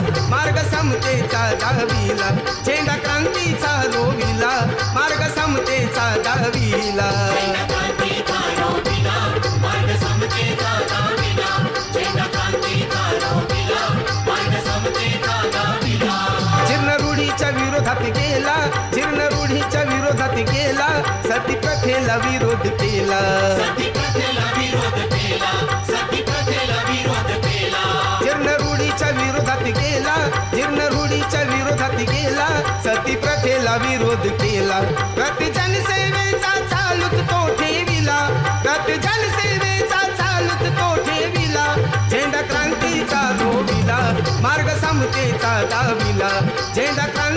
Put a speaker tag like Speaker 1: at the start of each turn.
Speaker 1: मार्ग समतेचा दहावीला. झेंडा क्रांतीचा रोविला मार्ग समतेचा दहावीला. विरोधात गेला. जीर्ण रूढीच्या विरोधात गेला. सती प्रथेला विरोध केला. जीर्ण रूढीच्या विरोध विरोधात केला जीर्ण रूढीच्या विरोधात केला सती प्रथेला विरोध केला. प्रतिजन सेवेचा चालूच तो ठेविला. प्रतिजन सेवेचा चालूच तो ठेविला. झेंडा क्रांतीचा धोविला मार्ग समतेचा दाविला. झेंडा क्रांती